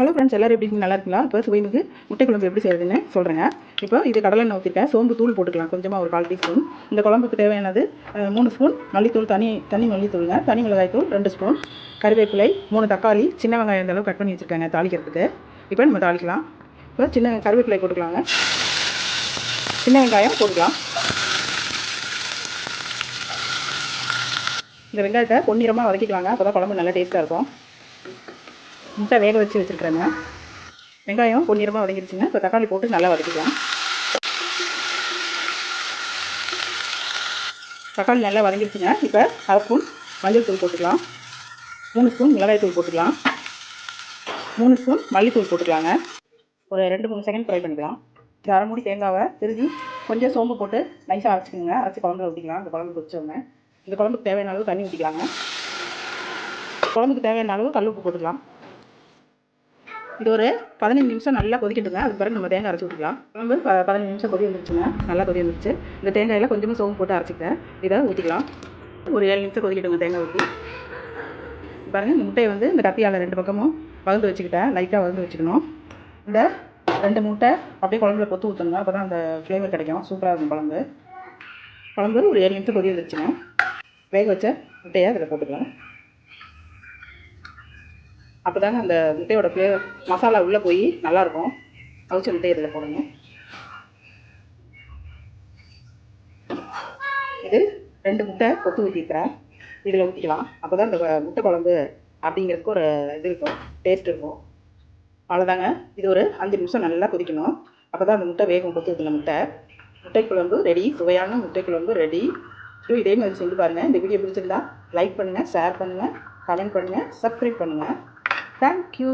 Hello friends எல்லோரும் எப்படி நல்லா இருக்குங்களா? இப்போ சுவைனுக்கு முட்டை குழம்பு எப்படி செய்யறதுன்னு சொல்கிறேங்க இப்போ இது கடலை எண்ணெய் ஊற்றிருக்கேன் சோம்பு தூள் போட்டுக்கலாம். கொஞ்சமாக ஒரு கால் டீஸ்பூன். இந்த குழம்புக்கு தேவையானது மூணு ஸ்பூன் மல்லித்தூள் தனி தனி மல்லித்தூளுங்க. தனி மிளகாய் தூள் ரெண்டு ஸ்பூன். கருவேப்பிலை மூணு தக்காளி. சின்ன வெங்காயம் இந்த அளவு கட் பண்ணி வச்சுருக்காங்க தாளிக்கிறதுக்கு. இப்போ நம்ம தாளிக்கலாம். இப்போ சின்ன கருவேப்பிலை போட்டுக்கலாங்க. சின்ன வெங்காயம் போட்டுக்கலாம். இந்த வெங்காயத்தை பொன்னிறமாக வதக்கிக்கலாங்க. அப்போ தான் குழம்பு நல்லா டேஸ்ட்டாக இருக்கும். முட்டை வேக வச்சு வச்சுருக்குறேங்க. வெங்காயம் பொன்னிறமாக வதங்கிடுச்சுங்க இப்போ தக்காளி போட்டு நல்லா வதக்கிக்கலாம். தக்காளி நல்லா வதங்கிடுச்சுங்க இப்போ அரை ஸ்பூன் மஞ்சள் தூள் போட்டுக்கலாம். மூணு ஸ்பூன் மிளகாய் தூள் போட்டுக்கலாம். மூணு ஸ்பூன் மல்லித்தூள் போட்டுக்கலாங்க. ஒரு ரெண்டு மூணு செகண்ட் ஃப்ரை பண்ணிக்கலாம். இது அரை மூடி தேங்காவை திருகி கொஞ்சம் சோம்பு போட்டு நைஸாக அரைச்சிக்கோங்க. அரைச்சி குழம்புல ஊற்றிக்கலாம் இந்த குழம்பு வச்சோங்க இந்த குழம்புக்கு தேவையான அளவு தண்ணி ஊற்றிக்கலாங்க குழம்புக்கு தேவையான அளவு கல் உப்பு போட்டுக்கலாம். இது ஒரு பதினஞ்சு நிமிஷம் நல்லா கொதிக்கட்டுங்க. அதுக்கு பிறகு நம்ம தேங்காய் அரைச்சி ஊற்றிக்கலாம் குழம்பு ப பதினஞ்சு நிமிஷம் கொதி வந்துருச்சுங்க. நல்லா கொதி வந்துருச்சு. இந்த தேங்காயில் கொஞ்சமாக சோம்பு போட்டு அரைச்சிக்கிட்டேன். இதை ஊற்றிக்கலாம் ஒரு ஏழு நிமிஷம் கொதிக்கட்டுங்க தேங்காய் ஊற்றி பாருங்கள் இந்த முட்டையை வந்து இந்த கத்தியால் ரெண்டு பக்கமும் வகுந்து வச்சுக்கிட்டேன். லைட்டாக வகுந்து வச்சுக்கணும். இந்த ரெண்டு முட்டை அப்படியே குழம்புல கொத்து ஊற்றணும் அப்போ தான் அந்த ஃப்ளேவர் கிடைக்கும். சூப்பராக இருக்கும் குழம்பு. குழம்பு ஒரு ஏழு நிமிஷம் கொதி வந்துருச்சுங்க. வேக வச்ச முட்டையை அதில் போட்டுக்கலாம். அப்போ தாங்க அந்த முட்டையோட பே மசாலா உள்ளே போய் நல்லாயிருக்கும் அவிச்ச முட்டை இதில் போடுங்க இது ரெண்டு முட்டை கொத்து ஊற்றிக்கிறேன் இதில் ஊற்றிக்கலாம் அப்போ தான் இந்த முட்டை குழம்பு அப்படிங்கிறதுக்கு ஒரு இது இருக்கும் டேஸ்ட் இருக்கும். அவ்வளோதாங்க இது ஒரு அஞ்சு நிமிஷம் நல்லா கொதிக்கணும். அப்போ தான் அந்த முட்டை வேகம் கொத்து ஊற்றின முட்டை. முட்டை குழம்பு ரெடி சுவையான முட்டை குழம்பு ரெடி ஸோ இதே மாதிரி செஞ்சு பாருங்கள் இந்த வீடியோ பிடிச்சிருந்தா லைக் பண்ணுங்கள் ஷேர் பண்ணுங்கள் கமெண்ட் பண்ணுங்கள் சப்ஸ்கிரைப் பண்ணுங்கள் தேங்க்யூ